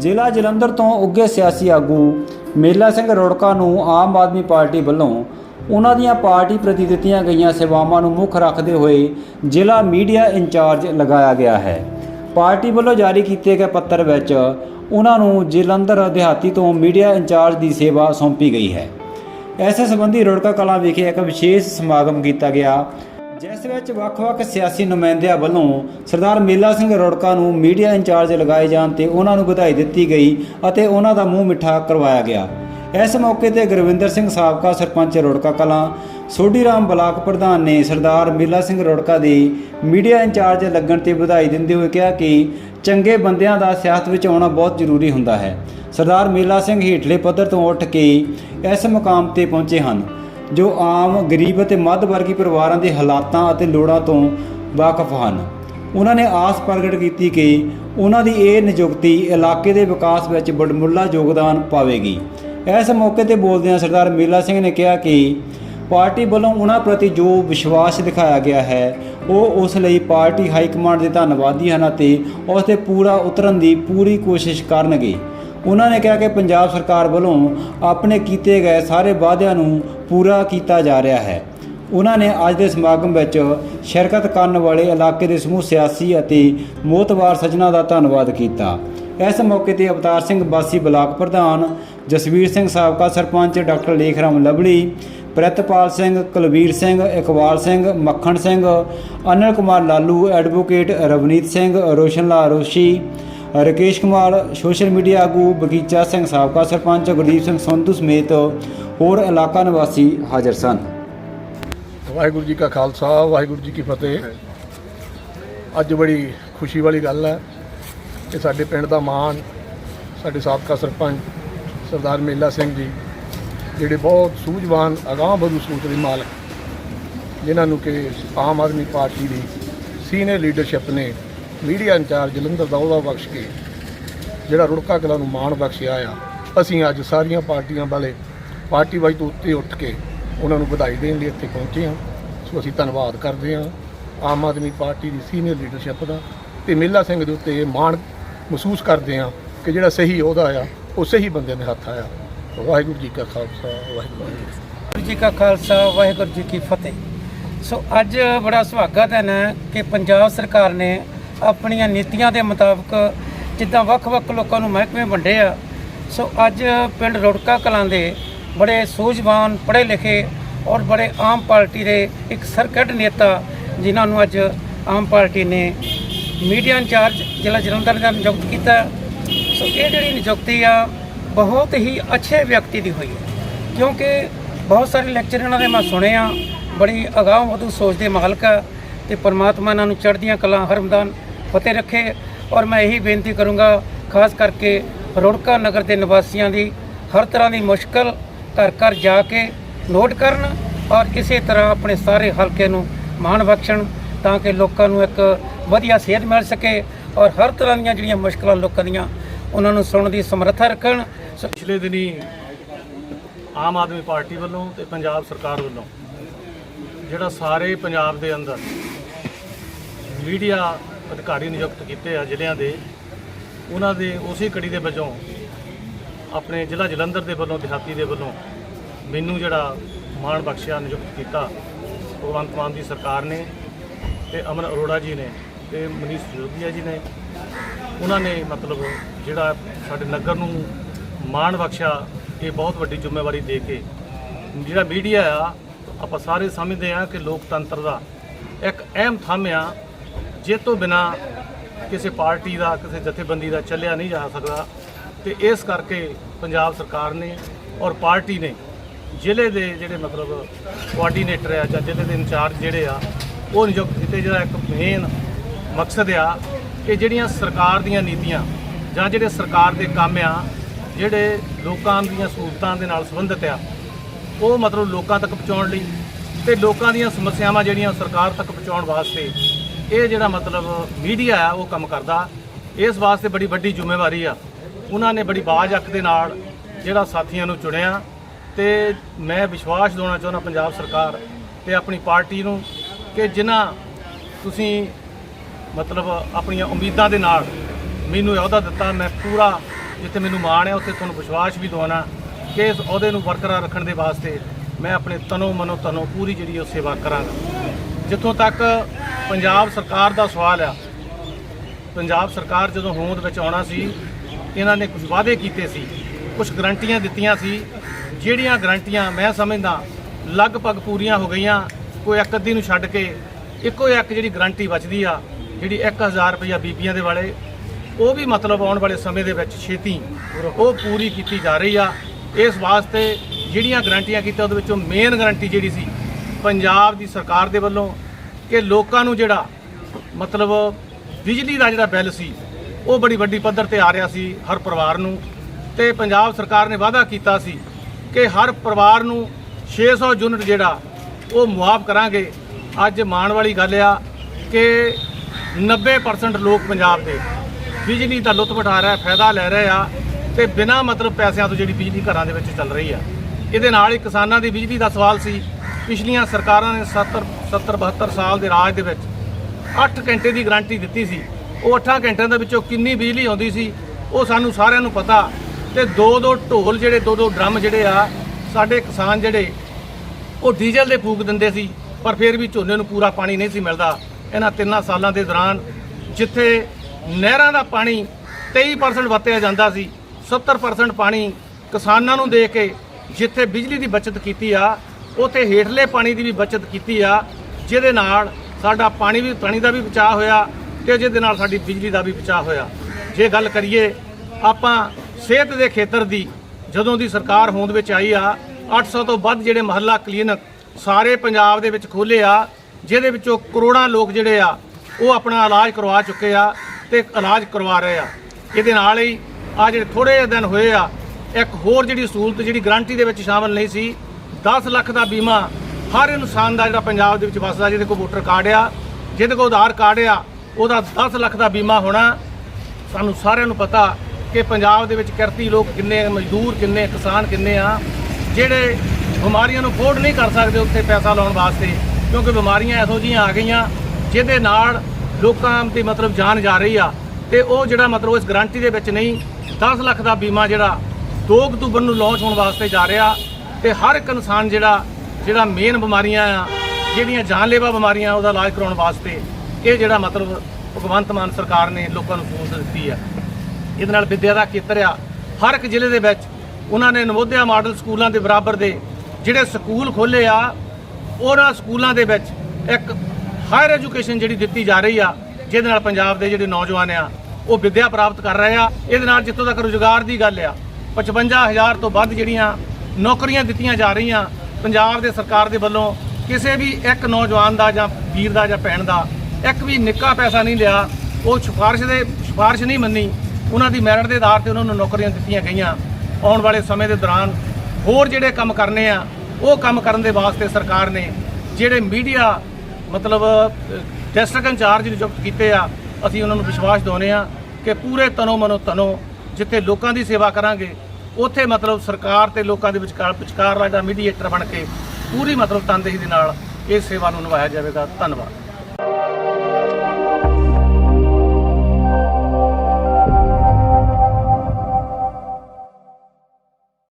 ਜ਼ਿਲ੍ਹਾ ਜਲੰਧਰ ਤੋਂ ਉੱਗੇ ਸਿਆਸੀ ਆਗੂ ਮੇਲਾ ਸਿੰਘ ਰੋੜਕਾ ਨੂੰ ਆਮ ਆਦਮੀ ਪਾਰਟੀ ਵੱਲੋਂ ਉਹਨਾਂ ਦੀਆਂ ਪਾਰਟੀ ਪ੍ਰਤੀ ਦਿੱਤੀਆਂ ਗਈਆਂ ਸੇਵਾਵਾਂ ਨੂੰ ਮੁੱਖ ਰੱਖਦੇ ਹੋਏ ਜ਼ਿਲ੍ਹਾ ਮੀਡੀਆ ਇੰਚਾਰਜ ਲਗਾਇਆ ਗਿਆ ਹੈ। ਪਾਰਟੀ ਵੱਲੋਂ ਜਾਰੀ ਕੀਤੇ ਗਏ ਪੱਤਰ ਵਿੱਚ ਉਹਨਾਂ ਨੂੰ ਜਲੰਧਰ ਦਿਹਾਤੀ ਤੋਂ ਮੀਡੀਆ ਇੰਚਾਰਜ ਦੀ ਸੇਵਾ ਸੌਂਪੀ ਗਈ ਹੈ। ਇਸ ਸੰਬੰਧੀ ਰੁੜਕਾ ਕਲਾਂ ਵਿਖੇ ਇੱਕ ਵਿਸ਼ੇਸ਼ ਸਮਾਗਮ ਕੀਤਾ ਗਿਆ। ਜਿਸ ਵਿੱਚ ਵੱਖ-ਵੱਖ ਸਿਆਸੀ ਨੁਮਾਇੰਦਿਆਂ ਵੱਲੋਂ ਸਰਦਾਰ ਮੇਲਾ ਸਿੰਘ ਰੋੜਕਾ ਨੂੰ ਮੀਡੀਆ ਇੰਚਾਰਜ ਲਗਾਏ ਜਾਣ ਤੇ ਉਹਨਾਂ ਨੂੰ ਵਧਾਈ ਦਿੱਤੀ ਗਈ ਅਤੇ ਉਹਨਾਂ ਦਾ ਮੂੰਹ ਮਿੱਠਾ ਕਰਵਾਇਆ ਗਿਆ। ਇਸ ਮੌਕੇ ਤੇ ਗੁਰਵਿੰਦਰ ਸਿੰਘ ਸਾਬਕਾ ਸਰਪੰਚ ਰੋੜਕਾ ਕਲਾਂ ਸੋਢੀ ਰਾਮ ਬਲਾਕ ਪ੍ਰਧਾਨ ਨੇ ਸਰਦਾਰ ਮੇਲਾ ਸਿੰਘ ਰੋੜਕਾ ਦੇ ਮੀਡੀਆ ਇੰਚਾਰਜ ਲੱਗਣ ਤੇ ਵਧਾਈ ਦਿੰਦੇ ਹੋਏ ਕਿਹਾ ਕਿ ਚੰਗੇ ਬੰਦਿਆਂ ਦਾ ਸਿਆਸਤ ਵਿੱਚ ਆਉਣਾ ਬਹੁਤ ਜ਼ਰੂਰੀ ਹੁੰਦਾ ਹੈ। ਸਰਦਾਰ ਮੇਲਾ ਸਿੰਘ ਹੇਠਲੇ ਪੱਧਰ ਤੋਂ ਉੱਠ ਕੇ ਇਸ ਮੁਕਾਮ ਤੇ ਪਹੁੰਚੇ ਹਨ। ਜੋ ਆਮ ਗਰੀਬ ਅਤੇ ਮੱਧ ਵਰਗੀ ਪਰਿਵਾਰਾਂ ਦੇ ਹਾਲਾਤਾਂ ਅਤੇ ਲੋੜਾਂ ਤੋਂ ਵਾਕਫ ਹਨ। ਉਹਨਾਂ ਨੇ ਆਸ ਪ੍ਰਗਟ ਕੀਤੀ ਕਿ ਉਹਨਾਂ ਦੀ ਇਹ ਨਿਯੁਕਤੀ ਇਲਾਕੇ ਦੇ ਵਿਕਾਸ ਵਿੱਚ ਬੜਮੁੱਲਾ ਯੋਗਦਾਨ ਪਾਵੇਗੀ। ਇਸ ਮੌਕੇ ਤੇ ਬੋਲਦਿਆਂ ਸਰਦਾਰ ਮੇਲਾ ਸਿੰਘ ਨੇ ਕਿਹਾ ਕਿ ਪਾਰਟੀ ਵੱਲੋਂ ਉਹਨਾਂ ਪ੍ਰਤੀ ਜੋ ਵਿਸ਼ਵਾਸ ਦਿਖਾਇਆ ਗਿਆ ਹੈ, ਉਹ ਉਸ ਲਈ ਪਾਰਟੀ ਹਾਈ ਕਮਾਂਡ ਦੇ ਧੰਨਵਾਦੀ ਹਨ ਅਤੇ ਉਸ ਤੇ ਪੂਰਾ ਉਤਰਨ ਦੀ ਪੂਰੀ ਕੋਸ਼ਿਸ਼ ਕਰਨਗੇ। ਉਹਨਾਂ ਨੇ ਕਿਹਾ ਕਿ ਪੰਜਾਬ ਸਰਕਾਰ ਵੱਲੋਂ ਆਪਣੇ ਕੀਤੇ ਗਏ ਸਾਰੇ ਵਾਅਦਿਆਂ ਨੂੰ ਪੂਰਾ ਕੀਤਾ ਜਾ ਰਿਹਾ ਹੈ। ਉਹਨਾਂ ਨੇ ਅੱਜ ਦੇ ਸਮਾਗਮ ਵਿੱਚ ਸ਼ਿਰਕਤ ਕਰਨ ਵਾਲੇ ਇਲਾਕੇ ਦੇ ਸਮੂਹ ਸਿਆਸੀ ਅਤੇ ਮੋਤਵਾਰ ਸੱਜਣਾ ਦਾ ਧੰਨਵਾਦ ਕੀਤਾ। ਇਸ ਮੌਕੇ ਤੇ ਅਵਤਾਰ ਸਿੰਘ ਬਾਸੀ ਬਲਾਕ ਪ੍ਰਧਾਨ ਜਸਵੀਰ ਸਿੰਘ ਸਾਬਕਾ sarpanch doctor Lekhram Lovely, Pritpal Singh, Kulvir Singh, Iqbal Singh, Makhan Singh, Anil Kumar Lalu, advocate Ravneet Singh, Roshan Lal Roshi Rakesh Kumar, social media ਆਗੂ ਬਗੀਚਾ ਸਿੰਘ, ਸਾਬਕਾ ਸਰਪੰਚ ਗੁਰਦੀਪ ਸਿੰਘ ਸੰਧੂ ਸਮੇਤ ਹੋਰ ਇਲਾਕਾ ਨਿਵਾਸੀ ਹਾਜ਼ਰ ਸਨ। ਵਾਹਿਗੁਰੂ ਜੀ ਕਾ ਖਾਲਸਾ, ਵਾਹਿਗੁਰੂ ਜੀ ਕੀ ਫਤਿਹ। ਅੱਜ ਬੜੀ ਖੁਸ਼ੀ ਵਾਲੀ ਗੱਲ ਹੈ ਕਿ ਸਾਡੇ ਪਿੰਡ ਦਾ ਮਾਨ, ਸਾਡੇ ਸਾਬਕਾ ਸਰਪੰਚ ਸਰਦਾਰ ਮੇਲਾ ਸਿੰਘ ਜੀ, ਜਿਹੜੇ ਬਹੁਤ ਸੂਝਵਾਨ ਅਗਾਂਹ ਵਧੂ ਸੋਚ ਦੇ ਮਾਲਕ, ਜਿਨ੍ਹਾਂ ਨੂੰ ਕਿ ਆਮ ਆਦਮੀ ਪਾਰਟੀ ਦੀ ਸੀਨੀਅਰ ਲੀਡਰਸ਼ਿਪ ਨੇ ਮੀਡੀਆ ਇੰਚਾਰਜ ਜਲੰਧਰ ਦਾ ਉਹਦਾ ਬਖਸ਼ ਕੇ ਜਿਹੜਾ ਰੁੜਕਾ ਕਲਾ ਨੂੰ ਮਾਣ ਬਖਸ਼ਿਆ ਆ ਅਸੀਂ ਅੱਜ ਸਾਰੀਆਂ ਪਾਰਟੀਆਂ ਵਾਲੇ ਪਾਰਟੀ ਵਾਈ ਤੋਂ ਉੱਤੇ ਉੱਠ ਕੇ ਉਹਨਾਂ ਨੂੰ ਵਧਾਈ ਦੇਣ ਲਈ ਇੱਥੇ ਪਹੁੰਚੇ ਹਾਂ। ਸੋ ਅਸੀਂ ਧੰਨਵਾਦ ਕਰਦੇ ਹਾਂ ਆਮ ਆਦਮੀ ਪਾਰਟੀ ਦੀ ਸੀਨੀਅਰ ਲੀਡਰਸ਼ਿਪ ਦਾ ਤੇ ਮੇਲਾ ਸਿੰਘ ਦੇ ਉੱਤੇ ਇਹ ਮਾਣ ਮਹਿਸੂਸ ਕਰਦੇ ਹਾਂ ਕਿ ਜਿਹੜਾ ਸਹੀ ਉਹਦਾ ਆ, ਉਹ ਸਹੀ ਬੰਦੇ ਦੇ ਹੱਥ ਆਇਆ। ਵਾਹਿਗੁਰੂ ਜੀ ਕਾ ਖਾਲਸਾ, ਵਾਹਿਗੁਰੂ ਜੀ ਵਾਹਿਗੁਰੂ ਜੀ ਕਾ ਖਾਲਸਾ, ਵਾਹਿਗੁਰੂ ਜੀ ਕੀ ਫਤਿਹ। ਸੋ ਅੱਜ ਬੜਾ ਸੁਹਾਗਾ ਦਿਨ ਹੈ ਕਿ ਪੰਜਾਬ ਸਰਕਾਰ ਨੇ ਆਪਣੀਆਂ ਨੀਤੀਆਂ ਦੇ ਮੁਤਾਬਕ ਜਿੱਦਾਂ ਵੱਖ-ਵੱਖ ਲੋਕਾਂ ਨੂੰ ਮਹਿਕਮੇ ਵੰਡੇ ਆ। ਸੋ ਅੱਜ ਪਿੰਡ ਰੋੜਕਾ ਕਲਾਂ ਦੇ ਬੜੇ ਸੂਝਵਾਨ ਪੜ੍ਹੇ ਲਿਖੇ ਔਰ ਬੜੇ ਆਮ ਪਾਰਟੀ ਦੇ ਇੱਕ ਸਰਕਟ ਨੇਤਾ ਜਿਨ੍ਹਾਂ ਨੂੰ ਅੱਜ ਆਮ ਪਾਰਟੀ ਨੇ ਮੀਡੀਆ ਇੰਚਾਰਜ ਜ਼ਿਲ੍ਹਾ ਜਲੰਧਰ ਦਾ ਨਿਯੁਕਤ ਕੀਤਾ। ਸੋ ਇਹ ਜਿਹੜੀ ਨਿਯੁਕਤੀ ਆ, ਬਹੁਤ ਹੀ ਅੱਛੇ ਵਿਅਕਤੀ ਦੀ ਹੋਈ ਹੈ। ਕਿਉਂਕਿ ਬਹੁਤ ਸਾਰੇ ਲੈਕਚਰ ਇਹਨਾਂ ਦੇ ਮੈਂ ਸੁਣੇ ਆ, ਬੜੀ ਅਗਾਹ ਵਧੂ ਸੋਚ ਦੇ ਮਾਲਕ ਆ ਤੇ ਪਰਮਾਤਮਾ ਇਹਨਾਂ ਨੂੰ ਚੜ੍ਹਦੀਆਂ ਕਲਾਂ ਹਰਮਦਾਨ ਫਤਿਹ ਰੱਖੇ ਔਰ ਮੈਂ ਇਹੀ ਬੇਨਤੀ ਕਰੂੰਗਾ, ਖਾਸ ਕਰਕੇ ਰੋੜਕਾ ਨਗਰ ਦੇ ਨਿਵਾਸੀਆਂ ਦੀ, ਹਰ ਤਰ੍ਹਾਂ ਦੀ ਮੁਸ਼ਕਲ ਘਰ ਘਰ ਜਾ ਕੇ ਨੋਟ ਕਰਨ ਔਰ ਇਸੇ ਤਰ੍ਹਾਂ ਆਪਣੇ ਸਾਰੇ ਹਲਕੇ ਨੂੰ ਮਾਣ ਬਖਸ਼ਣ ਤਾਂ ਕਿ ਲੋਕਾਂ ਨੂੰ ਇੱਕ ਵਧੀਆ ਸਿਹਤ ਮਿਲ ਸਕੇ ਔਰ ਹਰ ਤਰ੍ਹਾਂ ਦੀਆਂ ਜਿਹੜੀਆਂ ਮੁਸ਼ਕਲਾਂ ਲੋਕਾਂ ਦੀਆਂ, ਉਹਨਾਂ ਨੂੰ ਸੁਣਨ ਦੀ ਸਮਰੱਥਾ ਰੱਖਣ। ਪਿਛਲੇ ਦਿਨੀ ਆਮ ਆਦਮੀ ਪਾਰਟੀ ਵੱਲੋਂ ਤੇ ਪੰਜਾਬ ਸਰਕਾਰ ਵੱਲੋਂ ਜਿਹੜਾ ਸਾਰੇ ਪੰਜਾਬ ਦੇ ਅੰਦਰ ਮੀਡੀਆ ਅਧਿਕਾਰੀ ਨਿਯੁਕਤ ਕੀਤੇ ਆ ਜ਼ਿਲ੍ਹਿਆਂ ਦੇ, ਉਹਨਾਂ ਦੇ ਉਸੇ ਕੜੀ ਦੇ ਵਜੋਂ ਆਪਣੇ ਜ਼ਿਲ੍ਹਾ ਜਲੰਧਰ ਦੇ ਵੱਲੋਂ, ਦਿਹਾਤੀ ਦੇ ਵੱਲੋਂ ਮੈਨੂੰ ਜਿਹੜਾ ਮਾਣ ਬਖਸ਼ਿਆ, ਨਿਯੁਕਤ ਕੀਤਾ, ਭਗਵੰਤ ਮਾਨ ਦੀ ਸਰਕਾਰ ਨੇ ਤੇ ਅਮਨ ਅਰੋੜਾ ਜੀ ਨੇ ਤੇ ਮਨੀਸ਼ ਸਿਸੋਦੀਆ ਜੀ ਨੇ। ਉਹਨਾਂ ਨੇ ਮਤਲਬ ਜਿਹੜਾ ਸਾਡੇ ਨਗਰ ਨੂੰ ਮਾਣ ਬਖਸ਼ਿਆ, ਇਹ ਬਹੁਤ ਵੱਡੀ ਜ਼ਿੰਮੇਵਾਰੀ ਦੇ ਕੇ ਜਿਹੜਾ ਮੀਡੀਆ ਆ, ਆਪਾਂ ਸਾਰੇ ਸਮਝਦੇ ਆ ਕਿ ਲੋਕਤੰਤਰ ਦਾ ਇੱਕ ਅਹਿਮ ਥੰਮ ਆ ਜਿਸ ਤੋਂ ਬਿਨਾ ਕਿਸੇ ਪਾਰਟੀ ਦਾ, ਕਿਸੇ ਜਥੇਬੰਦੀ ਦਾ ਚੱਲਿਆ ਨਹੀਂ ਜਾ ਸਕਦਾ, ਤੇ ਇਸ ਕਰਕੇ ਪੰਜਾਬ ਸਰਕਾਰ ਨੇ ਔਰ ਪਾਰਟੀ ਨੇ ਜ਼ਿਲ੍ਹੇ ਦੇ ਜਿਹੜੇ ਮਤਲਬ ਕੋਆਰਡੀਨੇਟਰ ਆ ਜਾਂ ਜ਼ਿਲ੍ਹੇ ਦੇ ਇੰਚਾਰਜ ਜਿਹੜੇ ਆ, ਉਹ ਨਿਯੁਕਤ ਕੀਤੇ। ਜਿਹੜਾ ਇੱਕ ਮੇਨ ਮਕਸਦ ਆ ਕਿ ਜਿਹੜੀਆਂ ਸਰਕਾਰ ਦੀਆਂ ਨੀਤੀਆਂ ਜਾਂ ਜਿਹੜੇ ਸਰਕਾਰ ਦੇ ਕੰਮ ਆ, ਜਿਹੜੇ ਲੋਕਾਂ ਦੀਆਂ ਸਹੂਲਤਾਂ ਦੇ ਨਾਲ ਸੰਬੰਧਿਤ ਆ, ਉਹ ਮਤਲਬ ਲੋਕਾਂ ਤੱਕ ਪਹੁੰਚਾਉਣ ਲਈ ਤੇ ਲੋਕਾਂ ਦੀਆਂ ਸਮੱਸਿਆਵਾਂ ਜਿਹੜੀਆਂ ਸਰਕਾਰ ਤੱਕ ਪਹੁੰਚਾਉਣ ਵਾਸਤੇ ਇਹ ਜਿਹੜਾ ਮਤਲਬ ਮੀਡੀਆ ਆ, ਉਹ ਕੰਮ ਕਰਦਾ। ਇਸ ਵਾਸਤੇ ਬੜੀ ਵੱਡੀ ਜ਼ਿੰਮੇਵਾਰੀ ਆ। ਉਹਨਾਂ ਨੇ ਬੜੀ ਬਾਜ ਅੱਖ ਦੇ ਨਾਲ ਜਿਹੜਾ ਸਾਥੀਆਂ ਨੂੰ ਚੁਣਿਆ ਤੇ ਮੈਂ ਵਿਸ਼ਵਾਸ ਦਿਵਾਉਣਾ ਚਾਹੁੰਦਾ ਪੰਜਾਬ ਸਰਕਾਰ ਤੇ ਆਪਣੀ ਪਾਰਟੀ ਨੂੰ ਕਿ ਜਿਨ੍ਹਾਂ ਤੁਸੀਂ ਮਤਲਬ ਆਪਣੀਆਂ ਉਮੀਦਾਂ ਦੇ ਨਾਲ ਮੈਨੂੰ ਇਹ ਅਹੁਦਾ ਦਿੱਤਾ, ਮੈਂ ਪੂਰਾ ਜਿੱਥੇ ਮੈਨੂੰ ਮਾਣ ਹੈ, ਉੱਥੇ ਤੁਹਾਨੂੰ ਵਿਸ਼ਵਾਸ ਵੀ ਦਿਵਾਉਣਾ ਕਿ ਇਸ ਅਹੁਦੇ ਨੂੰ ਬਰਕਰਾਰ ਰੱਖਣ ਦੇ ਵਾਸਤੇ ਮੈਂ ਆਪਣੇ ਤਨੋ ਮਨੋ ਤਨੋ ਪੂਰੀ ਜਿਹੜੀ ਉਹ ਸੇਵਾ ਕਰਾਂਗਾ। ਜਿੱਥੋਂ ਤੱਕ ਪੰਜਾਬ ਸਰਕਾਰ ਦਾ ਸਵਾਲ ਆ, ਪੰਜਾਬ ਸਰਕਾਰ ਜਦੋਂ ਹੋਂਦ ਵਿੱਚ ਆਉਣਾ ਸੀ, ਇਹਨਾਂ ਨੇ ਕੁਝ ਵਾਅਦੇ ਕੀਤੇ ਸੀ, ਕੁਝ ਗਰੰਟੀਆਂ ਦਿੱਤੀਆਂ ਸੀ, ਜਿਹੜੀਆਂ ਗਰੰਟੀਆਂ ਮੈਂ ਸਮਝਦਾ ਲਗਭਗ ਪੂਰੀਆਂ ਹੋ ਗਈਆਂ, ਕੋਈ ਇੱਕ ਅੱਧੀ ਨੂੰ ਛੱਡ ਕੇ ਇੱਕੋ ਇੱਕ ਜਿਹੜੀ ਗਰੰਟੀ ਬਚਦੀ ਆ, ਜਿਹੜੀ 1000 ਰੁਪਇਆ ਬੀਬੀਆਂ ਦੇ ਵਾਲੇ, ਉਹ ਵੀ ਮਤਲਬ ਆਉਣ ਵਾਲੇ ਸਮੇਂ ਦੇ ਵਿੱਚ ਛੇਤੀ ਉਹ ਪੂਰੀ ਕੀਤੀ ਜਾ ਰਹੀ ਆ। ਇਸ ਵਾਸਤੇ ਜਿਹੜੀਆਂ ਗਰੰਟੀਆਂ ਕੀਤੀਆਂ, ਉਹਦੇ ਵਿੱਚੋਂ ਮੇਨ ਗਰੰਟੀ ਜਿਹੜੀ ਸੀ ਪੰਜਾਬ ਦੀ ਸਰਕਾਰ ਦੇ ਵੱਲੋਂ ਕਿ ਲੋਕਾਂ ਨੂੰ ਜਿਹੜਾ ਮਤਲਬ ਬਿਜਲੀ ਦਾ ਜਿਹੜਾ ਬਿੱਲ ਸੀ, ਉਹ ਬੜੀ ਵੱਡੀ ਪੱਧਰ ਤੇ ਆ ਰਿਹਾ ਸੀ ਹਰ ਪਰਿਵਾਰ ਨੂੰ ਤੇ ਪੰਜਾਬ ਸਰਕਾਰ ਨੇ ਵਾਅਦਾ ਕੀਤਾ ਸੀ ਕਿ ਹਰ ਪਰਿਵਾਰ ਨੂੰ 600 ਯੂਨਿਟ ਜਿਹੜਾ ਉਹ ਮੁਆਫ ਕਰਾਂਗੇ। ਅੱਜ ਮਾਣ ਵਾਲੀ ਗੱਲ ਆ ਕਿ 90% ਲੋਕ ਪੰਜਾਬ ਦੇ ਬਿਜਲੀ ਦਾ ਲੁਤਫ ਉਠਾ ਰਿਹਾ, ਫਾਇਦਾ ਲੈ ਰਹੇ ਆ ਤੇ ਬਿਨਾਂ ਮਤਲਬ ਪੈਸਿਆਂ ਤੋਂ ਜਿਹੜੀ ਬਿਜਲੀ ਘਰਾਂ ਦੇ ਵਿੱਚ ਚੱਲ ਰਹੀ ਆ। ਇਹਦੇ ਨਾਲ ਹੀ ਕਿਸਾਨਾਂ ਦੀ ਬਿਜਲੀ ਦਾ ਸਵਾਲ ਸੀ ਪਿਛਲੀਆਂ ਸਰਕਾਰਾਂ ਨੇ 70 70 72 ਸਾਲ ਦੇ ਰਾਜ ਦੇ ਵਿੱਚ 8 ਘੰਟੇ ਦੀ ਗਾਰੰਟੀ ਦਿੱਤੀ ਸੀ। ਉਹ 8 ਘੰਟਿਆਂ ਦੇ ਵਿੱਚੋਂ ਕਿੰਨੀ ਬਿਜਲੀ ਆਉਂਦੀ ਸੀ, ਉਹ ਸਾਨੂੰ ਸਾਰਿਆਂ ਨੂੰ ਪਤਾ। ਤੇ ਦੋ ਦੋ ਢੋਲ ਜਿਹੜੇ, ਦੋ ਦੋ ਡਰਮ ਜਿਹੜੇ ਆ, ਸਾਡੇ ਕਿਸਾਨ ਜਿਹੜੇ, ਉਹ ਡੀਜ਼ਲ ਦੇ ਫੂਕ ਦਿੰਦੇ ਸੀ, ਪਰ ਫਿਰ ਵੀ ਝੋਨੇ ਨੂੰ ਪੂਰਾ ਪਾਣੀ ਨਹੀਂ ਸੀ ਮਿਲਦਾ। ਇਹਨਾਂ ਤਿੰਨਾਂ ਸਾਲਾਂ ਦੇ ਦੌਰਾਨ ਜਿੱਥੇ ਨਹਿਰਾਂ ਦਾ ਪਾਣੀ 23% ਵਰਤਿਆ ਜਾਂਦਾ ਸੀ 70% ਪਾਣੀ ਕਿਸਾਨਾਂ ਨੂੰ ਦੇ ਕੇ ਜਿੱਥੇ ਬਿਜਲੀ ਦੀ ਬਚਤ ਕੀਤੀ ਆ ਉੱਥੇ ਹੇਠਲੇ ਪਾਣੀ ਦੀ ਵੀ ਬਚਤ ਕੀਤੀ ਆ, ਜਿਹਦੇ ਨਾਲ ਸਾਡਾ ਪਾਣੀ ਵੀ, ਪਾਣੀ ਦਾ ਵੀ ਬਚਾਅ ਹੋਇਆ ਤੇ ਜਿਹਦੇ ਨਾਲ ਸਾਡੀ ਬਿਜਲੀ ਦਾ ਵੀ ਬਚਾਅ ਹੋਇਆ। ਜੇ ਗੱਲ ਕਰੀਏ, ਆਪਾਂ ਸਿਹਤ ਦੇ ਖੇਤਰ ਦੀ, ਜਦੋਂ ਦੀ ਸਰਕਾਰ ਹੋਂਦ ਵਿੱਚ ਆਈ ਆ 800 ਤੋਂ ਵੱਧ ਜਿਹੜੇ ਮਹੱਲਾ ਕਲੀਨਿਕ ਸਾਰੇ ਪੰਜਾਬ ਦੇ ਵਿੱਚ ਖੋਲੇ ਆ, ਜਿਹਦੇ ਵਿੱਚੋਂ ਕਰੋੜਾਂ ਲੋਕ ਜਿਹੜੇ ਆ, ਉਹ ਆਪਣਾ ਇਲਾਜ ਕਰਵਾ ਚੁੱਕੇ ਆ ਤੇ ਇਲਾਜ ਕਰਵਾ ਰਹੇ ਆ। ਇਹਦੇ ਨਾਲ ਹੀ ਆ ਜਿਹੜੇ ਥੋੜੇ ਦਿਨ ਹੋਏ ਆ, ਇੱਕ ਹੋਰ ਜਿਹੜੀ ਸਹੂਲਤ, ਜਿਹੜੀ ਗਰੰਟੀ ਦੇ ਵਿੱਚ ਸ਼ਾਮਲ ਨਹੀਂ ਸੀ 10 ਲੱਖ ਦਾ ਬੀਮਾ ਹਰ ਇਨਸਾਨ ਦਾ ਜਿਹੜਾ ਪੰਜਾਬ ਦੇ ਵਿੱਚ ਵੱਸਦਾ, ਜਿਹਦੇ ਕੋਲ ਵੋਟਰ ਕਾਰਡ ਆ, ਜਿਹਦੇ ਕੋਲ ਆਧਾਰ ਕਾਰਡ ਆ, ਉਹਦਾ 10 ਲੱਖ ਦਾ ਬੀਮਾ ਹੋਣਾ। ਸਾਨੂੰ ਸਾਰਿਆਂ ਨੂੰ ਪਤਾ ਕਿ ਪੰਜਾਬ ਦੇ ਵਿੱਚ ਕਿਰਤੀ ਲੋਕ ਕਿੰਨੇ, ਮਜ਼ਦੂਰ ਕਿੰਨੇ, ਕਿਸਾਨ ਕਿੰਨੇ ਆ, ਜਿਹੜੇ ਬਿਮਾਰੀਆਂ ਨੂੰ ਅਫੋਰਡ ਨਹੀਂ ਕਰ ਸਕਦੇ ਉੱਥੇ ਪੈਸਾ ਲਾਉਣ ਵਾਸਤੇ, ਕਿਉਂਕਿ ਬਿਮਾਰੀਆਂ ਇਹੋ ਜਿਹੀਆਂ ਆ ਗਈਆਂ, ਜਿਹਦੇ ਨਾਲ ਲੋਕਾਂ ਦੀ ਮਤਲਬ ਜਾਨ ਜਾ ਰਹੀ ਆ। ਤੇ ਉਹ ਜਿਹੜਾ ਮਤਲਬ ਇਸ ਗਾਰੰਟੀ ਦੇ ਵਿੱਚ ਨਹੀਂ 10 ਲੱਖ ਦਾ ਬੀਮਾ ਜਿਹੜਾ 2 ਅਕਤੂਬਰ ਨੂੰ ਲਾਂਚ ਹੋਣ ਵਾਸਤੇ ਜਾ ਰਿਹਾ ਤੇ ਹਰ ਇੱਕ ਇਨਸਾਨ ਜਿਹੜਾ ਜਿਹੜਾ ਮੇਨ ਬਿਮਾਰੀਆਂ ਆ, ਜਿਹੜੀਆਂ ਜਾਨਲੇਵਾ ਬਿਮਾਰੀਆਂ ਉਹਦਾ ਇਲਾਜ ਕਰਾਉਣ ਵਾਸਤੇ, ਇਹ ਜਿਹੜਾ ਮਤਲਬ ਭਗਵੰਤ ਮਾਨ ਸਰਕਾਰ ਨੇ ਲੋਕਾਂ ਨੂੰ ਸਹੂਲਤ ਦਿੱਤੀ ਆ। ਇਹਦੇ ਨਾਲ ਵਿੱਦਿਆ ਦਾ ਖੇਤਰ ਆ। ਹਰ ਇੱਕ ਜ਼ਿਲ੍ਹੇ ਦੇ ਵਿੱਚ ਉਹਨਾਂ ਨੇ ਨਵੋਦਿਆ ਮਾਡਲ ਸਕੂਲਾਂ ਦੇ ਬਰਾਬਰ ਦੇ ਜਿਹੜੇ ਸਕੂਲ ਖੋਲੇ ਆ, ਉਹਨਾਂ ਸਕੂਲਾਂ ਦੇ ਵਿੱਚ ਇੱਕ ਹਾਇਰ ਐਜੂਕੇਸ਼ਨ ਜਿਹੜੀ ਦਿੱਤੀ ਜਾ ਰਹੀ ਆ, ਜਿਹਦੇ ਨਾਲ ਪੰਜਾਬ ਦੇ ਜਿਹੜੇ ਨੌਜਵਾਨ ਆ, ਉਹ ਵਿੱਦਿਆ ਪ੍ਰਾਪਤ ਕਰ ਰਹੇ ਆ। ਇਹਦੇ ਨਾਲ ਜਿੱਥੋਂ ਤੱਕ ਰੁਜ਼ਗਾਰ ਦੀ ਗੱਲ ਆ 55000 ਤੋਂ ਵੱਧ ਜਿਹੜੀਆਂ ਨੌਕਰੀਆਂ ਦਿੱਤੀਆਂ ਜਾ ਰਹੀਆਂ ਪੰਜਾਬ ਦੇ ਸਰਕਾਰ ਦੇ ਵੱਲੋਂ ਕਿਸੇ ਵੀ ਇੱਕ ਨੌਜਵਾਨ ਦਾ ਜਾਂ ਵੀਰ ਦਾ ਜਾਂ ਭੈਣ ਦਾ ਇੱਕ ਵੀ ਨਿੱਕਾ ਪੈਸਾ ਨਹੀਂ ਲਿਆ, ਉਹ ਸਿਫਾਰਿਸ਼ ਦੇ ਸਿਫਾਰਿਸ਼ ਨਹੀਂ ਮੰਨੀ, ਉਹਨਾਂ ਦੀ ਮੈਰਿਟ ਦੇ ਆਧਾਰ ਤੇ ਉਹਨਾਂ ਨੂੰ ਨੌਕਰੀਆਂ ਦਿੱਤੀਆਂ ਗਈਆਂ। ਆਉਣ ਵਾਲੇ ਸਮੇਂ ਦੇ ਦੌਰਾਨ ਹੋਰ ਜਿਹੜੇ ਕੰਮ ਕਰਨੇ ਆ, ਉਹ ਕੰਮ ਕਰਨ ਦੇ ਵਾਸਤੇ ਸਰਕਾਰ ਨੇ ਜਿਹੜੇ ਮੀਡੀਆ, ਮਤਲਬ, ਡਿਸਟ੍ਰਿਕਟ ਇੰਚਾਰਜ ਨਿਯੁਕਤ ਕੀਤੇ ਆ, ਅਸੀਂ ਉਹਨਾਂ ਨੂੰ ਵਿਸ਼ਵਾਸ ਦਿਵਾਉਂਦੇ ਆ ਕਿ ਪੂਰੇ ਤਨੋ ਮਨੋ ਤਨੋ ਜਿੱਥੇ ਲੋਕਾਂ ਦੀ ਸੇਵਾ ਕਰਾਂਗੇ ਉੱਥੇ ਮਤਲਬ ਸਰਕਾਰ ਤੇ ਲੋਕਾਂ ਦੇ ਵਿਚਕਾਰ ਵਿਚਕਾਰ ਜਿਹੜਾ ਮੀਡੀਏਟਰ ਬਣ ਕੇ ਪੂਰੀ ਮਤਲਬ ਤਨਦੇਹੀ ਦੇ ਨਾਲ ਇਹ ਸੇਵਾ ਨੂੰ ਨਿਭਾਇਆ ਜਾਵੇਗਾ। ਧੰਨਵਾਦ।